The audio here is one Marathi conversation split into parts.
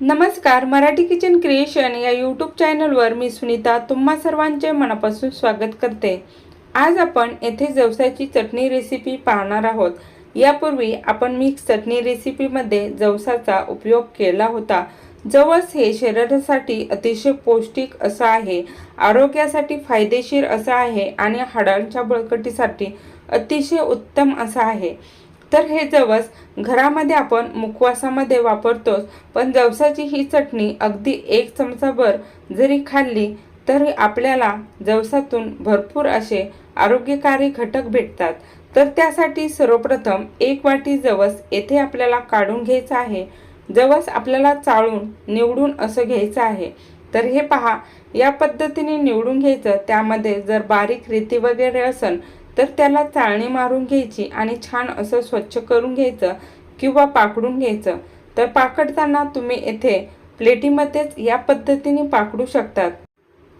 नमस्कार मराठी किचन क्रिएशन या यूट्यूब चॅनलवर मी सुनीता तुम्हा सर्वांचे मनापासून स्वागत करते. आज आपण येथे जवसाची चटणी रेसिपी पाहणार आहोत. यापूर्वी आपण मिक्स चटणी रेसिपीमध्ये जवसाचा उपयोग केला होता. जवस हे शरीरासाठी अतिशय पौष्टिक असं आहे आरोग्यासाठी फायदेशीर असं आहे आणि हाडांच्या बळकटीसाठी अतिशय उत्तम असं आहे. तर हे जवस घरामध्ये आपण मुखवासामध्ये वापरतोच पण जवसाची ही चटणी अगदी एक चमचाभर जरी खाल्ली तरी आपल्याला जवसातून भरपूर असे आरोग्यकारी घटक भेटतात. तर त्यासाठी सर्वप्रथम एक वाटी जवस येथे आपल्याला काढून घ्यायचं आहे. जवस आपल्याला चाळून निवडून असं घ्यायचं आहे. तर हे पहा या पद्धतीने निवडून घ्यायचं. त्यामध्ये जर बारीक रेती वगैरे असेल तर त्याला चाळणी मारून घ्यायची आणि छान असं स्वच्छ करून घ्यायचं किंवा पाकडून घ्यायचं. तर पाकडताना तुम्ही येथे प्लेटीमध्येच या पद्धतीने पाकडू शकतात.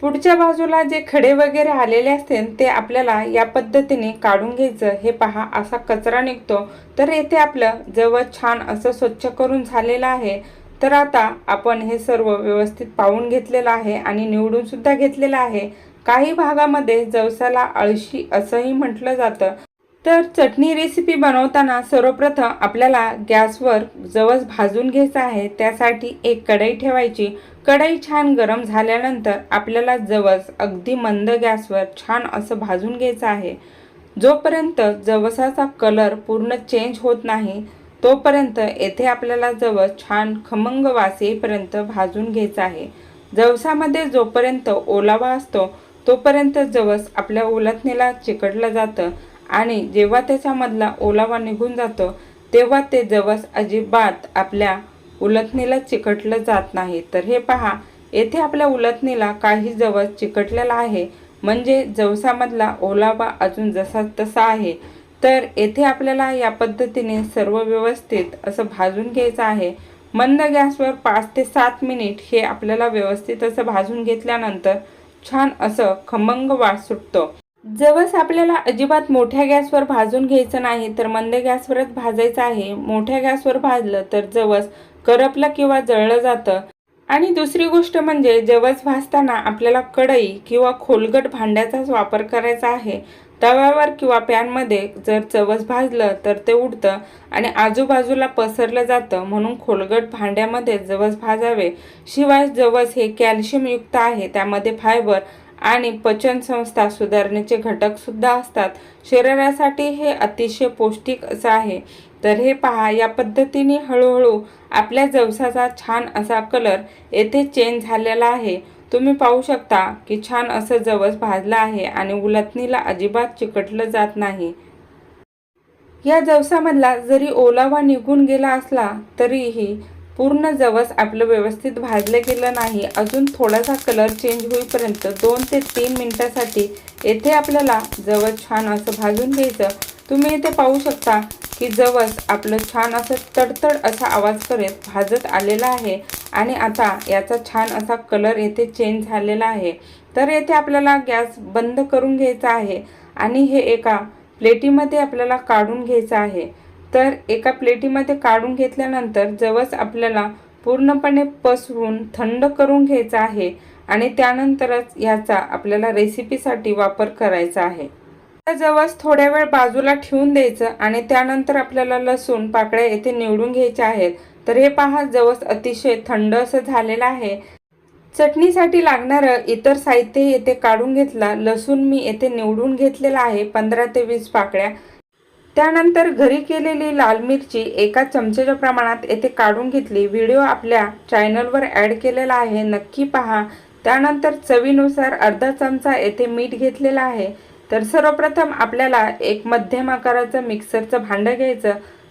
पुढच्या बाजूला जे खडे वगैरे आलेले असतील ते आपल्याला या पद्धतीने काढून घ्यायचं. हे पहा असा कचरा निघतो. तर येथे आपलं जवळ छान असं स्वच्छ करून झालेलं आहे. तर आता आपण हे सर्व व्यवस्थित पाहून घेतलेलं आहे आणि निवडून सुद्धा घेतलेलं आहे. काही भागामध्ये जवसाला अळशी असंही म्हटलं जातं. तर चटणी रेसिपी बनवताना सर्वप्रथम आपल्याला गॅसवर जवस भाजून घ्यायचं आहे. त्यासाठी एक कढई ठेवायची. कढई छान गरम झाल्यानंतर आपल्याला जवस अगदी मंद गॅसवर छान असं भाजून घ्यायचं आहे. जोपर्यंत जवसाचा कलर पूर्ण चेंज होत नाही तोपर्यंत येथे आपल्याला जवस छान खमंग वास येईपर्यंत भाजून घ्यायचं आहे. जवसामध्ये जोपर्यंत ओलावा असतो तोपर्यंत जवस आपल्या ओलातणीला चिकटलं जातं आणि जेव्हा त्याच्यामधला ओलावा निघून जातो तेव्हा ते जवस अजिबात आपल्या उलथणीला चिकटलं जात नाही. तर हे पहा येथे आपल्या उलथणीला काही जवस चिकटलेला आहे. म्हणजे जवसामधला ओलावा अजून जसा तसा आहे. तर येथे आपल्याला या पद्धतीने सर्व व्यवस्थित असं भाजून घ्यायचं आहे. मंद गॅसवर पाच ते सात मिनिट हे आपल्याला व्यवस्थित असं भाजून घेतल्यानंतर छान असं खमंग वास सुटतो. जवस आपल्याला अजिबात मोठ्या गॅसवर भाजून घ्यायचं नाही तर मंद गॅसवरच भाजायचं आहे. मोठ्या गॅसवर भाजलं तर जवस करपलं किंवा जळलं जातं. आणि दुसरी गोष्ट म्हणजे जवस भाजताना आपल्याला कढई किंवा खोलगट भांड्याचाच वापर करायचा आहे. तव्यावर किंवा पॅनमध्ये जर जवस भाजलं तर ते उडतं आणि आजूबाजूला पसरलं जातं म्हणून खोलगट भांड्यामध्ये जवस भाजावे. शिवाय जवस हे कॅल्शियमयुक्त आहे त्यामध्ये फायबर आणि पचन संस्था सुधारण्याचे घटक सुद्धा असतात. शरीरासाठी हे अतिशय पौष्टिक असं आहे. तर हे पहा या पद्धतीने हळूहळू आपल्या जवसाचा छान असा कलर येथे चेंज झालेला आहे. तुम्ही पाहू शकता की छान असं जवस भाजलं आहे आणि उलथणीला अजिबात चिकटलं जात नाही. या जवसामधला जरी ओलावा निघून गेला असला तरीही पूर्ण जवस आपलं व्यवस्थित भाजलं गेलं नाही. अजून थोडासा कलर चेंज होईपर्यंत दोन ते तीन मिनटासाठी येथे आपल्याला जवस छान असं भाजून घ्यायचं. तुम्ही इथे पाहू शकता की जवस आपलं छान असं तडतड असा आवाज करत भाजत आलेला आहे. आणि आता याचा छान असा कलर येथे चेंज झालेला आहे. तर येथे आपल्याला गॅस बंद करून घ्यायचा आहे. आणि हे एका प्लेटीमध्ये आपल्याला काढून घ्यायचं आहे. तर एका प्लेटीमध्ये काढून घेतल्यानंतर जवस आपल्याला पूर्णपणे पसरून थंड करून घ्यायचा आहे. आणि त्यानंतरच याचा आपल्याला रेसिपीसाठी वापर करायचा आहे. जवस थोड्या वेळ बाजूला ठेवून द्यायचं आणि त्यानंतर आपल्याला लसूण पाकळ्या येथे निवडून घ्यायच्या आहेत. तर हे पहा जवस अतिशय थंड असं झालेलं आहे. चटणीसाठी लागणारं इतर साहित्य येथे काढून घेतला. लसूण मी येथे निवडून घेतलेला आहे पंधरा ते वीस पाकळ्या. त्यानंतर घरी केलेली लाल मिरची एका चमचेच्या प्रमाणात येथे काढून घेतली. व्हिडिओ आपल्या चॅनलवर ॲड केलेला आहे. नक्की पहा. त्यानंतर चवीनुसार अर्धा चमचा येथे मीठ घेतलेला आहे. तर सर्वप्रथम आपल्याला एक मध्यम आकाराचं मिक्सरचं भांडं घ्यायचं.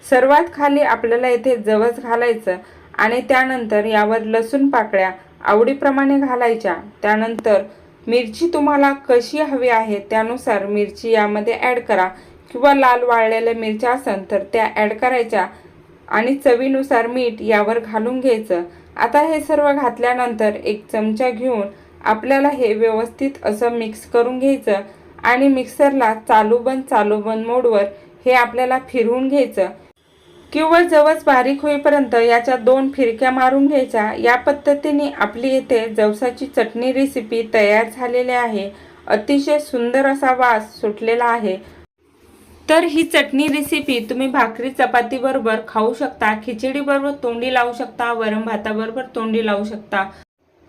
सर्वात खाली आपल्याला येथे जवस घालायचं आणि त्यानंतर यावर लसूण पाकळ्या आवडीप्रमाणे घालायच्या. त्यानंतर मिरची तुम्हाला कशी हवी आहे त्यानुसार मिरची यामध्ये ॲड करा. किंवा लाल वाळलेल्या मिरच्या असन तर त्या ॲड करायच्या आणि चवीनुसार मीठ यावर घालून घ्यायचं. आता हे सर्व घातल्यानंतर एक चमचा घेऊन आपल्याला हे व्यवस्थित असं मिक्स करून घ्यायचं. आणि मिक्सरला चालू बंद चालू बंद मोडवर हे आपल्याला फिरवून घ्यायचं. किंवा जवस बारीक होईपर्यंत याच्या दोन फिरक्या मारून घ्यायच्या. या पद्धतीने आपली येथे जवसाची चटणी रेसिपी तयार झालेली आहे. अतिशय सुंदर असा वास सुटलेला आहे. तर ही चटणी रेसिपी तुम्ही भाकरी चपातीबरोबर खाऊ शकता खिचडीबरोबर तोंडी लावू शकता वरण भाताबरोबर तोंडी लावू शकता.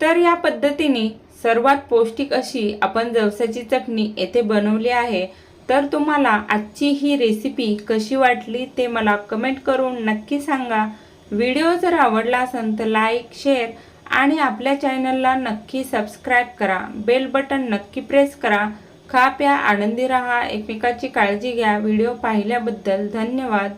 तर या पद्धतीने सर्वात पौष्टिक अशी आपण जवसाची चटणी येथे बनवली आहे. तर तुम्हाला आजची ही रेसिपी कशी वाटली ते मला कमेंट करून नक्की सांगा. व्हिडिओ जर आवडला असेल तर लाईक शेअर आणि आपल्या चॅनलला नक्की सबस्क्राईब करा. बेल बटन नक्की प्रेस करा. खा प्या आनंदी राहा. एकमेकाची काळजी घ्या. व्हिडिओ पाहिल्याबद्दल धन्यवाद.